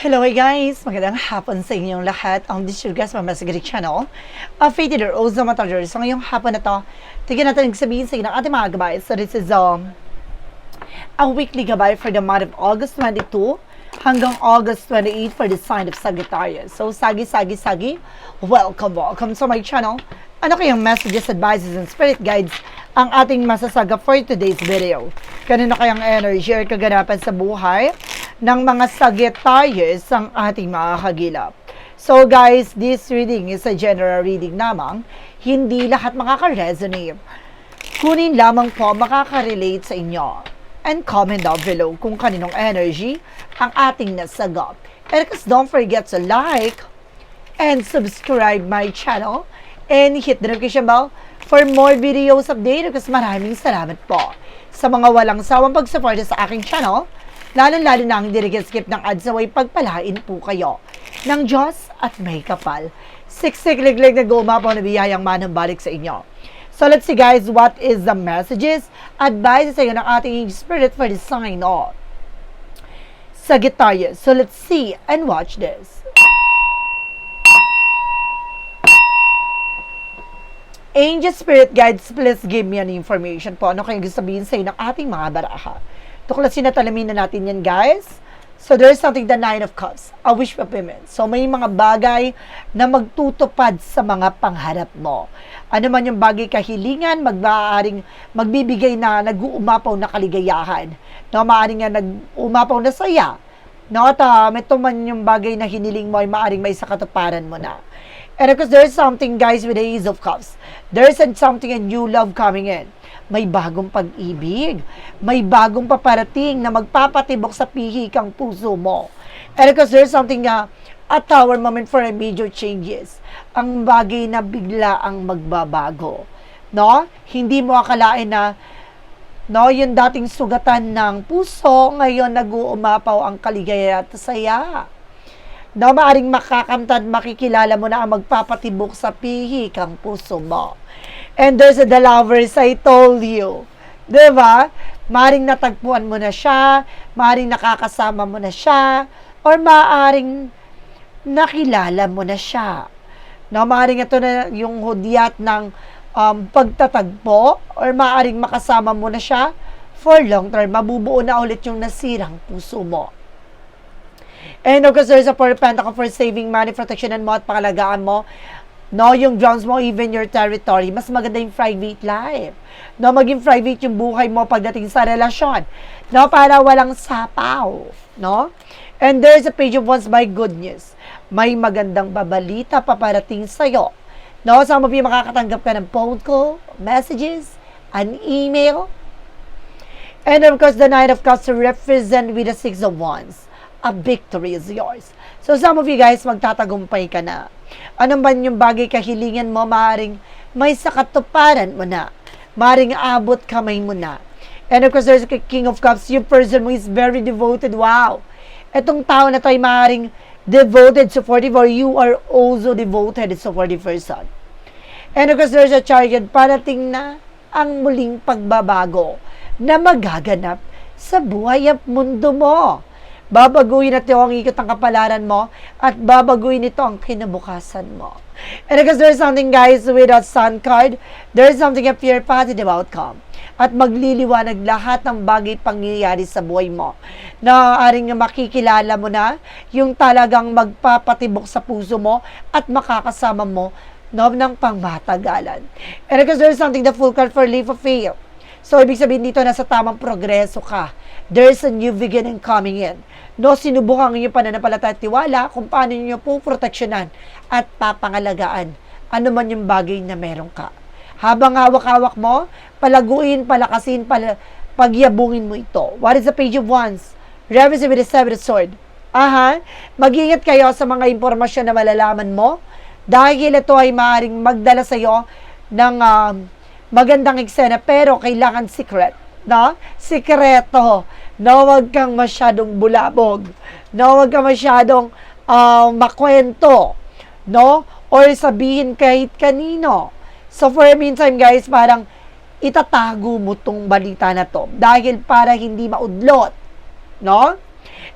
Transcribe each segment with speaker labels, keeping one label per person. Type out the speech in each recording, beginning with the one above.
Speaker 1: Hello guys! Magandang hapon sa inyong lahat. Ang this is your guys, Mama Sigrid Channel. Uh, Faith Leader, Ozo Matajor. So ngayong hapon na to, tignan natin sabihin sa inyo ng ating mga gabay. So this is um, a weekly gabay for the month of August 22 hanggang August 28 for the sign of Sagittarius. So sagi, sagi, sagi, welcome, welcome to my channel. Ano kayang messages, advices, and spirit guides ang ating masasaga for today's video? Kanino kayang energy or kaganapan sa buhay ng mga Sagittarius ang ating mga kagilap? So guys, this reading is a general reading lamang. Hindi lahat makaka-resonate. Kunin lamang po makaka-relate sa inyo. And comment down below kung kaninong energy ang ating nasagap. And because don't forget to like and subscribe my channel and hit the notification bell for more videos update because maraming salamat po sa mga walang sawang pagsuporta sa aking channel lalo-lalo na ang hindi skip ng ads away pagpalain po kayo ng Diyos at may kapal. Siksik liglig na gumapaw na biyayang manang balik sa inyo. So let's see guys, what is the messages, advice sa iyo ng ating spirit for the sign of Sagittarius. So let's see and watch this. Angel Spirit Guides, please give me an information po. Ano kayong gusto sabihin sa ng ating mga baraha? Tuklasin na talamin na natin yan, guys. So, there's something, the Nine of Cups, a wish fulfillment. So, may mga bagay na magtutupad sa mga pangharap mo. Ano man yung bagay kahilingan, magbaaring, magbibigay na nag-uumapaw na kaligayahan. No, maaaring nga nag-uumapaw na saya. No, at uh, ito man yung bagay na hiniling mo ay maaaring may sakatuparan mo na. And because there's something, guys, with the Ace of Cups. There's something a new love coming in. May bagong pag-ibig. May bagong paparating na magpapatibok sa pihikang puso mo. And because there's something uh, a tower moment for major changes. Ang bagay na bigla ang magbabago. No? Hindi mo akalain na no, yung dating sugatan ng puso, ngayon nag-uumapaw ang kaligaya at saya na maaring makakamtad, makikilala mo na ang magpapatibok sa pihi kang puso mo. And there's the lovers I told you. ba? Diba? Maaring natagpuan mo na siya, maaring nakakasama mo na siya, or maaring nakilala mo na siya. No, maaring ito na yung hudyat ng um, pagtatagpo, or maaring makasama mo na siya for long term. Mabubuo na ulit yung nasirang puso mo. And of course, there's a pentacle for saving money, protection, and mo at pangalagaan mo. No, yung grounds mo, even your territory. Mas maganda yung private life. No, maging private yung buhay mo pagdating sa relasyon. No, para walang sapaw. No? And there's a page of once by good news. May magandang babalita paparating sa'yo. No, some of you makakatanggap ka ng phone call, messages, an email. And of course, the Knight of Cups represent with the Six of Wands a victory is yours. So some of you guys, magtatagumpay ka na. Ano ba yung bagay kahilingan mo, maaaring may sakatuparan mo na. Maaaring abot kamay mo na. And of course, there's a King of Cups. Yung person mo is very devoted. Wow! Etong tao na to ay maaaring devoted, supportive, or you are also devoted, supportive person. And of course, there's a chariot. Parating na ang muling pagbabago na magaganap sa buhay at mundo mo. Babaguhin ito ang ikot ng kapalaran mo at babaguhin ito ang kinabukasan mo. And because there's something guys with that sun card, there's something a pure positive outcome. At magliliwanag lahat ng bagay pangyayari sa buhay mo. Na aring makikilala mo na yung talagang magpapatibok sa puso mo at makakasama mo no, ng pangmatagalan. And because there's something the full card for leaf of faith. So, ibig sabihin dito, nasa tamang progreso ka. There's a new beginning coming in no, sinubukan niyo pananampalataya at tiwala kung paano niyo po proteksyonan at papangalagaan ano man yung bagay na meron ka. Habang hawak-hawak mo, palaguin, palakasin, pala, pagyabungin mo ito. What is the page of wands? Reverse with the seventh sword. Aha, mag-ingat kayo sa mga impormasyon na malalaman mo dahil ito ay maaaring magdala sa iyo ng uh, magandang eksena pero kailangan secret, no? Sikreto na wag kang masyadong bulabog, na wag kang masyadong uh, makwento, no? Or sabihin kahit kanino. So for a meantime guys, parang itatago mo tong balita na to dahil para hindi maudlot, no?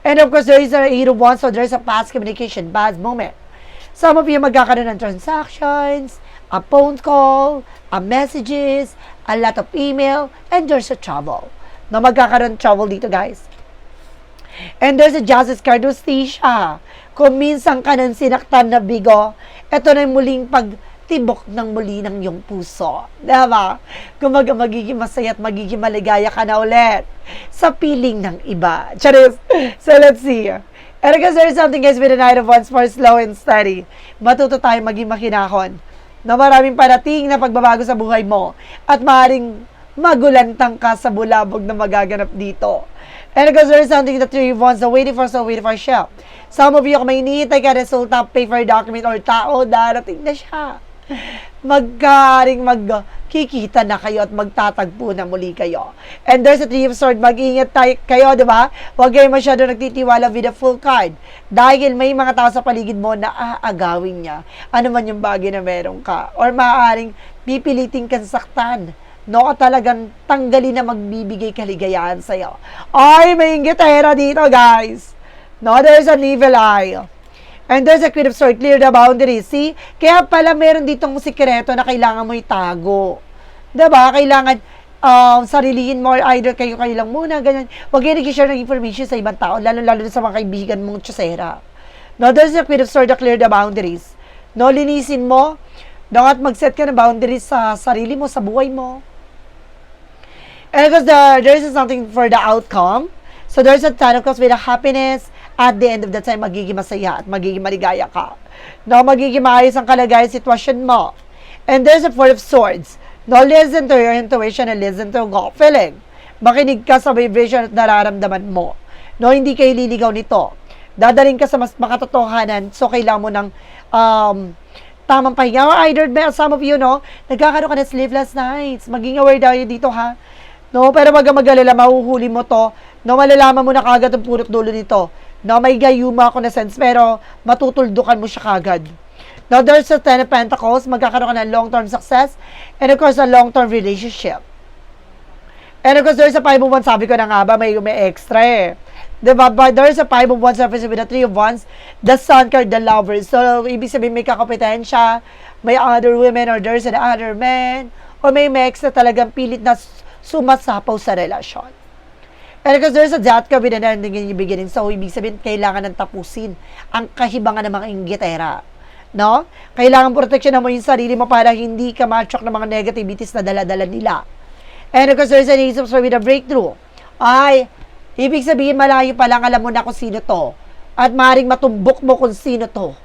Speaker 1: And of course, there is a 8 of Wands, so there's a past communication, bad moment. Some of you magkakaroon ng transactions, a phone call, a messages, a lot of email, and there's a trouble. Na magkakaroon trouble dito, guys. And there's a justice card, Justicia. Kung minsan ka nang sinaktan na bigo, ito na yung muling pagtibok ng muli ng iyong puso. Diba? Kung mag magiging masaya at magiging maligaya ka na ulit sa piling ng iba. Charis! So let's see. And because there's something guys with the Knight of Wands for slow and steady. Matuto tayo maging makinahon na maraming parating na pagbabago sa buhay mo at maaaring magulantang ka sa bulabog na magaganap dito. And because there is something that three wants na waiting for, so waiting for siya. Some of you, kung may hinihintay ka resulta, pay for document or tao, darating na siya. Magkaring magkikita na kayo at magtatagpo na muli kayo. And there's a three of sword, mag-ingat tayo, kayo, di ba? Huwag kayo masyado nagtitiwala with a full card. Dahil may mga tao sa paligid mo na aagawin niya. Ano man yung bagay na meron ka. Or maaaring pipiliting kang saktan no, talagang tanggalin na magbibigay kaligayahan sa'yo. Ay, may inggitera dito, guys. No, there's an evil eye. And there's a of swords, clear the boundaries. See? Kaya pala meron ditong sikreto na kailangan mo itago. Diba? Kailangan um, sarilihin mo or either kayo kayo lang muna, ganyan. Huwag kayo nag-share ng information sa ibang tao, lalo-lalo sa mga kaibigan mong tsasera. No, there's a of swords to clear the boundaries. No, linisin mo. No, at mag-set ka ng boundaries sa sarili mo, sa buhay mo. And because the, there is something for the outcome. So there's a time, of course, with a happiness, at the end of the time, magiging masaya at magiging maligaya ka. No, magiging maayos ang kalagayan sitwasyon mo. And there's a four of swords. No, listen to your intuition and listen to your gut feeling. Makinig ka sa vibration at nararamdaman mo. No, hindi kayo liligaw nito. Dadaling ka sa mas makatotohanan, so kailangan mo ng um, tamang pahinga. Or either, some of you, no, nagkakaroon ka ng sleepless nights. Maging aware tayo dito, ha? No, pero wag mag-alala, mahuhuli mo to. No, malalaman mo na kagad ang punot dulo nito. No, may gayuma ako na sense, pero matutuldukan mo siya kagad. Now, there's a Ten of Pentacles, magkakaroon ka ng long-term success, and of course, a long-term relationship. And of course, there's a Five of Wands, sabi ko na nga ba, may, may extra eh. Diba? But there's a Five of Wands surface with a Three of Wands, the Sun card, the Lovers. So, ibig sabihin, may kakopetensya, may other women, or there's an other man, or may mix na talagang pilit na sumasapaw sa relasyon. And because there's a death ka with an ending in the beginning, so ibig sabihin, kailangan ng tapusin ang kahibangan ng mga inggitera. No? Kailangan proteksyon mo yung sarili mo para hindi ka matchok ng mga negativities na daladala nila. And because there's an of swords with a breakthrough, ay, ibig sabihin, malayo pa lang alam mo na kung sino to. At maring matumbok mo kung sino to.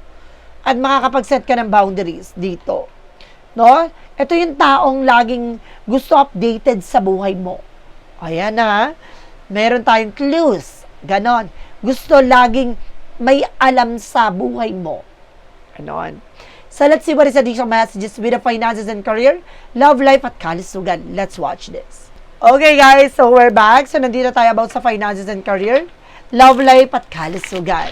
Speaker 1: At makakapag-set ka ng boundaries dito. No? Ito yung taong laging gusto updated sa buhay mo. Ayan na. Meron tayong clues. Ganon. Gusto laging may alam sa buhay mo. Ganon. So let's see what is additional messages with the finances and career, love life at kalusugan. Let's watch this. Okay guys, so we're back. So nandito tayo about sa finances and career, love life at kalusugan.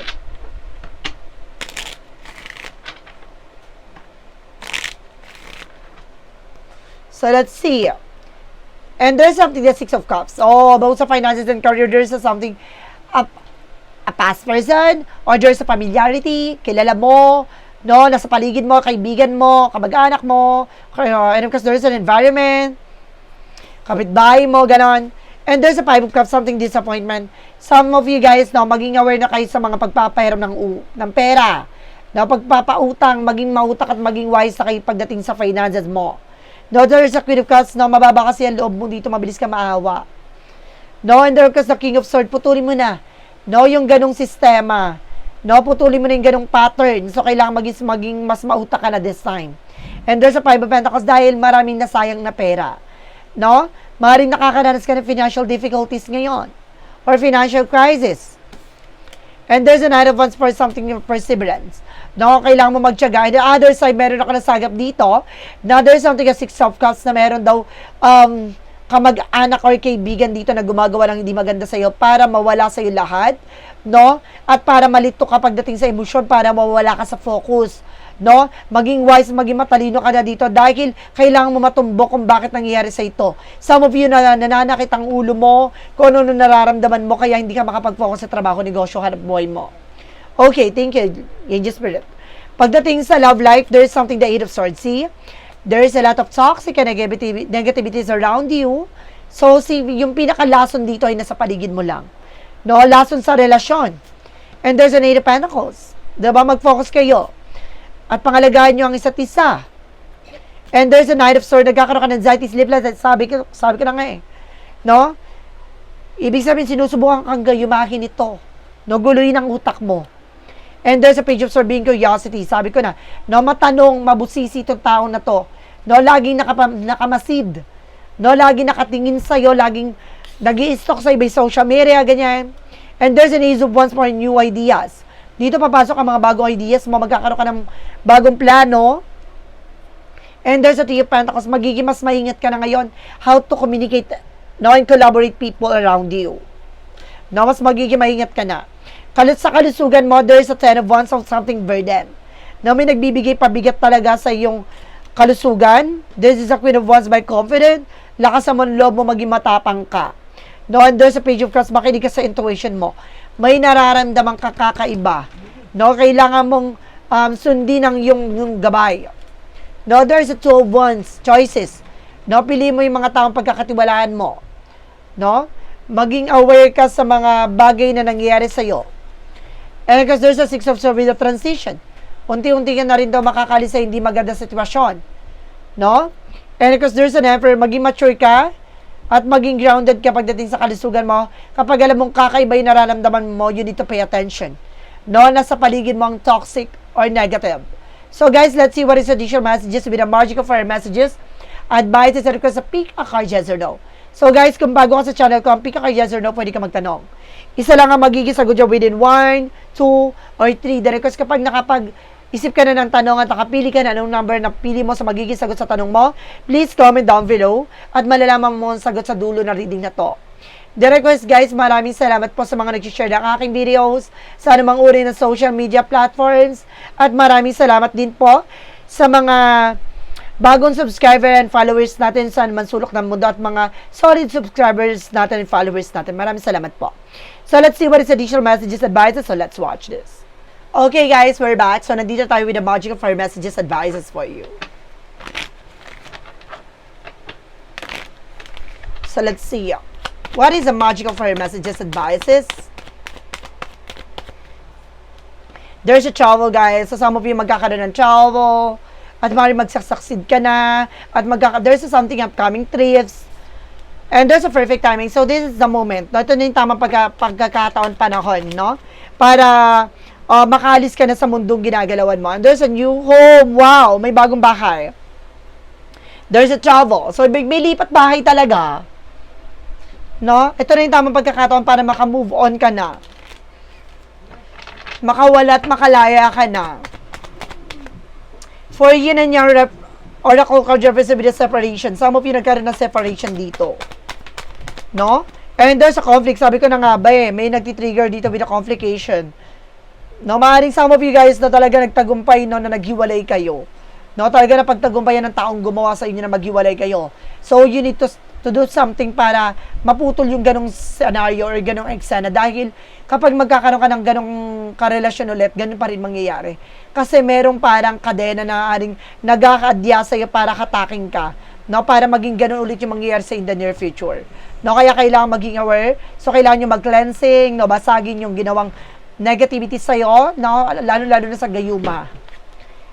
Speaker 1: So let's see. And there's something, the Six of Cups. Oh, about sa finances and career, there's a something, a, a past person, or there's a familiarity, kilala mo, no, nasa paligid mo, kaibigan mo, kamag-anak mo, and of course, there's an environment, kapitbahay mo, ganon. And there's a Five of Cups, something disappointment. Some of you guys, no, maging aware na kayo sa mga pagpapahiram ng, ng pera. No, pagpapautang, maging mautak at maging wise na kayo pagdating sa finances mo. No, there is a Queen of Cups, no, mababa kasi ang loob mo dito, mabilis ka maawa. No, and there is the King of Swords, putulin mo na. No, yung ganong sistema. No, putulin mo na yung ganong pattern. So, kailangan maging, maging mas mautak ka na this time. And there's a Five of Pentacles dahil maraming nasayang na pera. No? Maraming nakakaranas ka ng financial difficulties ngayon. Or financial crisis. And there's a Nine of Wands for something of perseverance. No, kailangan mo magtiyaga. And the other side, meron ako nasagap dito na there's something a Six of Cups na meron daw um, kamag-anak or kaibigan dito na gumagawa ng hindi maganda sa iyo para mawala sa iyo lahat, no? At para malito ka pagdating sa emosyon para mawala ka sa focus, no? Maging wise, maging matalino ka na dito dahil kailangan mo matumbok kung bakit nangyayari sa ito. Some of you na nananakit ang ulo mo, kung ano na nararamdaman mo kaya hindi ka makapag-focus sa trabaho, negosyo, hanap buhay mo. Okay, thank you, Angel Spirit. Pagdating sa love life, there is something the Eight of Swords. See? There is a lot of toxic and negativity, negativities around you. So, see, yung pinakalason dito ay nasa paligid mo lang. No, lason sa relasyon. And there's an Eight of Pentacles. Diba? Mag-focus kayo. At pangalagaan nyo ang isa't isa. And there's a Knight of Swords. Nagkakaroon ka ng anxiety, sleepless. Sabi ko, sabi ko na nga eh. No? Ibig sabihin, sinusubukan kang gayumahin ito. No, guluhin ang utak mo. And there's a page of Swords being curiosity. Sabi ko na, no, matanong, mabusisi itong taong na to. No, laging nakapa, nakamasid. No, laging nakatingin sa'yo, laging nag stalk sa iba social media, ganyan. And there's an ace of wands for new ideas. Dito papasok ang mga bagong ideas mo, magkakaroon ka ng bagong plano. And there's a three of pentacles, magiging mas maingat ka na ngayon how to communicate no, and collaborate people around you. No, mas magiging maingat ka na. Kalut sa kalusugan mo, there is a ten of wands of something burden. No, may nagbibigay pabigat talaga sa iyong kalusugan. This is a queen of wands by confident. Lakas sa loob mo, maging matapang ka. No, and there's a page of cups, makinig ka sa intuition mo. May nararamdaman ka kakaiba. No, kailangan mong um, sundin ang yung, yung gabay. No, there's a two of wands, choices. No, pili mo yung mga taong pagkakatiwalaan mo. No? Maging aware ka sa mga bagay na nangyayari sa'yo. And because there's a six of swords with a transition. Unti-unti ka na rin daw makakalis sa hindi maganda sitwasyon. No? And because there's an emperor, maging mature ka at maging grounded ka pagdating sa kalusugan mo. Kapag alam mong kakaiba yung nararamdaman mo, you need to pay attention. No? Nasa paligid mo ang toxic or negative. So guys, let's see what is additional messages with the magical fire messages. Advices and requests sa pick a card yes or no. So guys, kung bago ka sa channel ko, ang pick a card yes or no, pwede ka magtanong. Isa lang ang magiging sagot within 1, 2, or 3. The request kapag nakapag isip ka na ng tanong at nakapili ka na anong number na pili mo sa magiging sagot sa tanong mo, please comment down below at malalaman mo ang sagot sa dulo ng reading na to. The request guys, maraming salamat po sa mga nag-share ng aking videos sa anumang uri ng social media platforms at maraming salamat din po sa mga bagong subscriber and followers natin sa man sulok ng mundo at mga solid subscribers natin and followers natin. Maraming salamat po. So let's see what is additional messages advices. So let's watch this. Okay guys, we're back. So nandito tayo with the magical fire messages advices for you. So let's see. What is the magical fire messages advices? There's a travel guys. So some of you magkakaroon ng travel at mari magsaksucceed ka na at magkaka there's a something upcoming trips and there's a perfect timing so this is the moment ito na yung tamang pagka, pagkakataon panahon no para uh, makaalis ka na sa mundong ginagalawan mo and there's a new home wow may bagong bahay there's a travel so may, may lipat bahay talaga no ito na yung tamang pagkakataon para makamove on ka na makawala at makalaya ka na For yin and yang rep, oracle card represents the separation. Some of you nagkaroon ng separation dito. No? And there's a conflict. Sabi ko na nga ba eh, may nagtitrigger dito with a complication. No, maaaring some of you guys na talaga nagtagumpay no, na naghiwalay kayo. No, talaga na pagtagumpayan ng taong gumawa sa inyo na maghiwalay kayo. So, you need to to do something para maputol yung ganong scenario or ganong eksena dahil kapag magkakaroon ka ng ganong karelasyon ulit, ganun pa rin mangyayari. Kasi merong parang kadena na aring nagkakadya sa'yo para hataking ka. No, para maging ganun ulit yung mangyayari sa in the near future. No, kaya kailangan maging aware. So, kailangan nyo mag-cleansing, no, basagin yung ginawang negativity sa'yo, no, lalo-lalo na sa gayuma.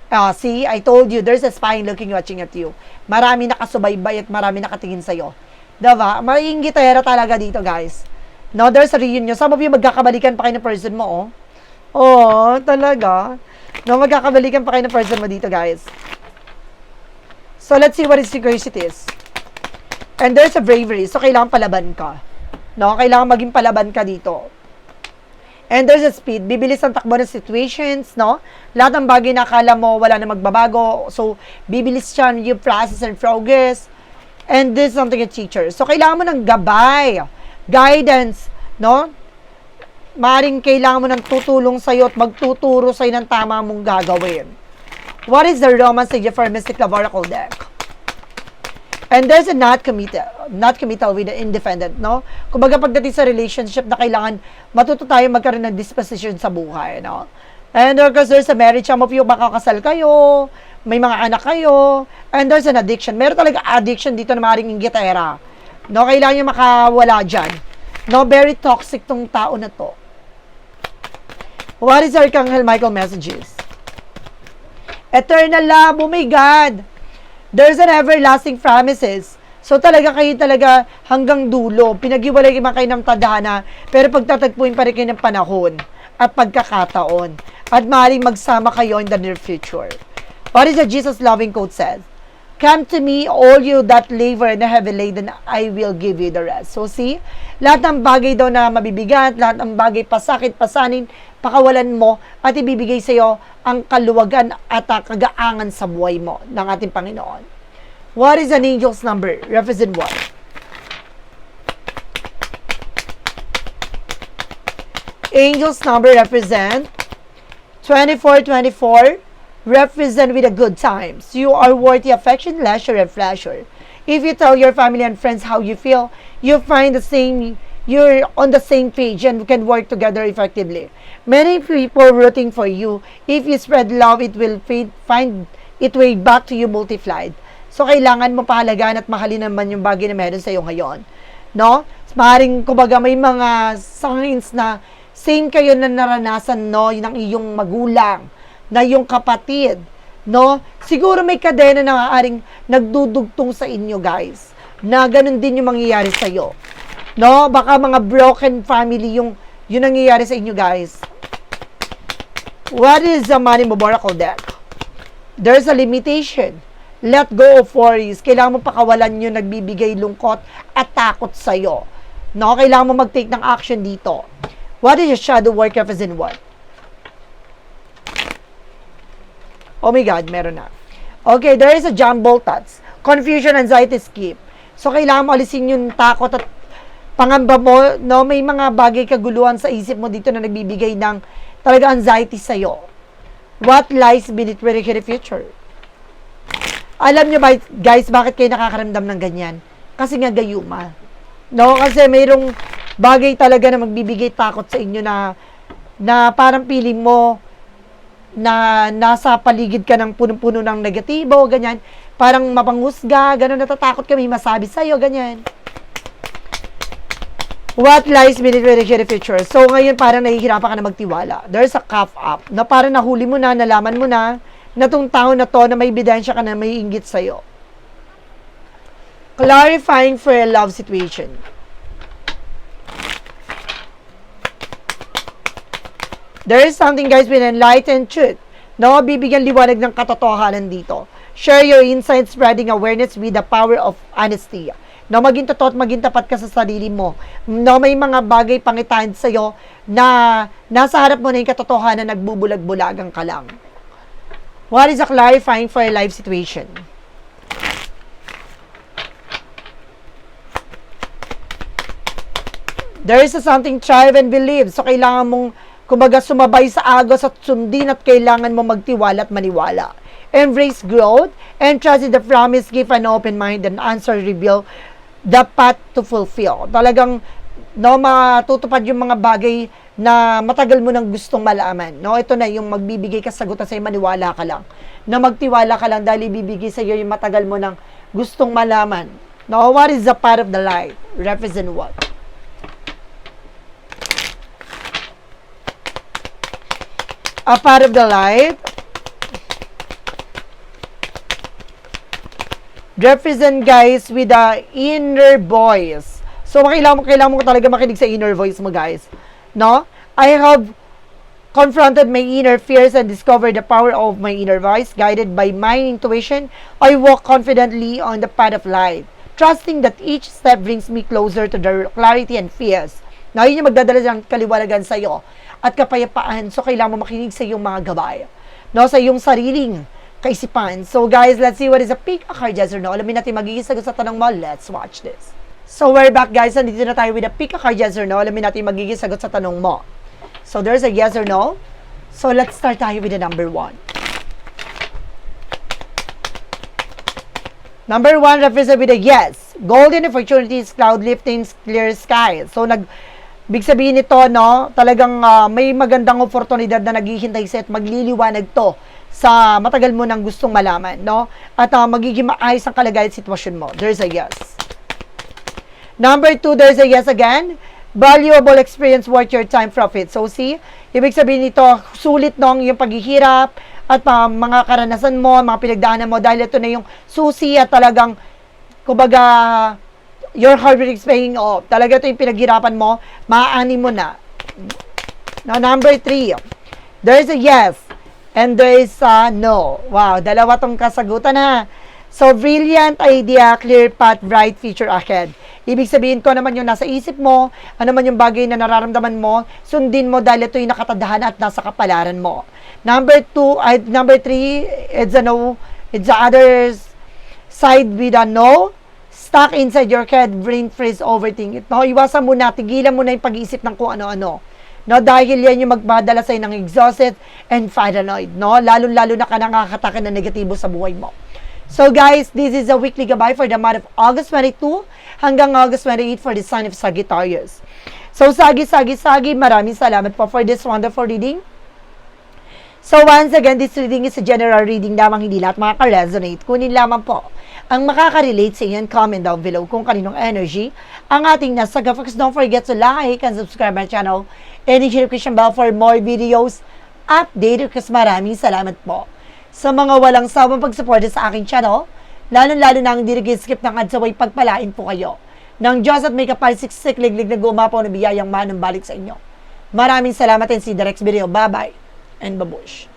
Speaker 1: Ah, see, I told you, there's a spy looking, watching at you. Marami nakasubaybay at marami nakatingin sa'yo. Diba? Maingitera talaga dito, guys. No, there's a reunion. Some of you magkakabalikan pa kayo ng person mo, oh. Oh, talaga. No, magkakabalikan pa kayo ng person mo dito, guys. So, let's see what is securities. And there's a bravery. So, kailangan palaban ka. No, kailangan maging palaban ka dito. And there's a speed. Bibilis ang takbo ng situations, no? Lahat ng bagay na akala mo wala na magbabago. So, bibilis siya yung process and progress. And this is something a teacher. So, kailangan mo ng gabay, guidance, no? Maring kailangan mo ng tutulong sa'yo at magtuturo sa'yo ng tama mong gagawin. What is the romance stage for Mystic Love Oracle deck? And there's a not committed, not committal with the independent, no? Kumbaga pagdating sa relationship na kailangan matuto tayo magkaroon ng disposition sa buhay, no? And of course, there's a marriage, some of you makakasal kayo, may mga anak kayo, and there's an addiction. Meron talaga addiction dito na maaaring inggitera. No, kailangan nyo makawala dyan. No, very toxic tong tao na to. What is Archangel Michael messages? Eternal love, oh my God. There's an everlasting promises. So talaga kayo talaga hanggang dulo. Pinag-iwalay man kayo ng tadhana, pero pagtatagpuin pa rin kayo ng panahon at pagkakataon. At maaaring magsama kayo in the near future. What is the Jesus loving quote says? Come to me, all you that labor and heavy laden, I will give you the rest. So see, lahat ng bagay daw na mabibigat, lahat ng bagay pasakit, pasanin, pakawalan mo, at ibibigay sa iyo ang kaluwagan at ang kagaangan sa buhay mo ng ating Panginoon. What is an angel's number? Represent what? Angel's number represent 2424 represent with a good times. You are worthy affection, leisure, and pleasure. If you tell your family and friends how you feel, you find the same you're on the same page and can work together effectively. Many people rooting for you. If you spread love, it will fi- find it way back to you multiplied. So, kailangan mo pahalagaan at mahalin naman yung bagay na meron sa iyo ngayon. No? Maring, kumbaga, may mga signs na same kayo na naranasan, no, ng iyong magulang, na iyong kapatid, no? Siguro may kadena na maaaring nagdudugtong sa inyo, guys, na ganun din yung mangyayari sa iyo. No? Baka mga broken family yung yun nangyayari sa inyo, guys. What is the money oracle deck? There's a limitation. Let go of worries. Kailangan mo pakawalan yung nagbibigay lungkot at takot sa'yo. No? Kailangan mo mag-take ng action dito. What is your shadow work represent what? Oh my God, meron na. Okay, there is a jumble thoughts. Confusion, anxiety, skip. So, kailangan mo alisin yung takot at pangamba mo, no, may mga bagay kaguluhan sa isip mo dito na nagbibigay ng talaga anxiety sa'yo. What lies beneath the future? Alam nyo ba, guys, bakit kayo nakakaramdam ng ganyan? Kasi nga gayuma. No, kasi mayroong bagay talaga na magbibigay takot sa inyo na na parang feeling mo na nasa paligid ka ng punong-puno ng negatibo, ganyan. Parang mapanghusga, ganun, natatakot kami masabi sa'yo, ganyan. What lies beneath the future? So, ngayon parang nahihirapan ka na magtiwala. There's a cough up na parang nahuli mo na, nalaman mo na, na tong tao na to na may ebidensya ka na may inggit sa'yo. Clarifying for a love situation. There is something guys with enlightened truth. No, bibigyan liwanag ng katotohanan dito. Share your insights, spreading awareness with the power of honesty. No, maging totoo at maging tapat ka sa sarili mo. No, may mga bagay pangitain sa iyo na nasa harap mo na yung katotohanan, nagbubulag-bulagang ka lang. What is a clarifying for a life situation? There is a something thrive and believe. So, kailangan mong kumbaga sumabay sa agos at sundin at kailangan mo magtiwala at maniwala. Embrace growth and trust in the promise, give an open mind and answer reveal the path to fulfill. Talagang no matutupad yung mga bagay na matagal mo nang gustong malaman. No, ito na yung magbibigay ka sagutan sa maniwala ka lang. Na magtiwala ka lang dahil ibibigay sa iyo yung matagal mo nang gustong malaman. No, what is the path of the light? Represent what? A part of the light represent guys with the inner voice. So, kailangan mo, kailangan mo talaga makinig sa inner voice mo, guys. No? I have confronted my inner fears and discovered the power of my inner voice. Guided by my intuition, I walk confidently on the path of light, trusting that each step brings me closer to the clarity and peace. Now, yun yung magdadala ng kaliwanagan sa'yo at kapayapaan. So, kailangan mo makinig sa iyong mga gabay. No, sa iyong sariling kaisipan. So guys, let's see what is a pick a card yes or no. Alamin natin magiging sagot sa tanong mo. Let's watch this. So we're back guys. Nandito na tayo with a pick a card yes or no. Alamin natin magiging sagot sa tanong mo. So there's a yes or no. So let's start tayo with the number one. Number one represent with a yes. Golden opportunities, cloud lifting, clear sky. So nag Big sabihin nito, no, talagang ah, may magandang oportunidad na naghihintay sa at magliliwanag to sa matagal mo nang gustong malaman, no? At ah, magiging maayos ang kalagayan sitwasyon mo. There's a yes. Number two, there's a yes again. Valuable experience worth your time profit. So see, ibig sabihin nito, sulit nung yung paghihirap at ah, mga karanasan mo, mga pinagdaanan mo dahil ito na yung susi at talagang kumbaga your hard work is paying off. Talaga ito yung pinaghirapan mo, maaani mo na. Now, number three, there's a yes and there is a no. Wow, dalawa tong kasagutan ha. So, brilliant idea, clear path, bright future ahead. Ibig sabihin ko naman yung nasa isip mo, ano man yung bagay na nararamdaman mo, sundin mo dahil ito yung nakatadahan at nasa kapalaran mo. Number two, ay, number three, it's a no, it's the other side with a no, stuck inside your head, brain freeze, overthink it. No, iwasan mo na, tigilan mo na yung pag-iisip ng kung ano-ano. No, dahil yan yung magpadala sa'yo ng exhausted and paranoid, no? Lalo-lalo na ka nakakataka na negatibo sa buhay mo. So guys, this is a weekly gabay for the month of August 22 hanggang August 28 for the sign of Sagittarius. So sagi, sagi, sagi, maraming salamat po for this wonderful reading. So once again, this reading is a general reading lamang hindi lahat makaka-resonate. Kunin lamang po ang makaka-relate sa inyo comment down below kung kaninong energy ang ating nasa Gafax. Don't forget to like and subscribe my channel and hit the notification bell for more videos updated kasi maraming salamat po sa mga walang sawang pagsuporta sa aking channel, lalo-lalo na ang hindi skip ng adsaway pagpalain po kayo. Ng Diyos at may kapalsiksik liglig na gumapaw na biyayang manang sa inyo. Maraming salamat and see the next video. Bye-bye and babush.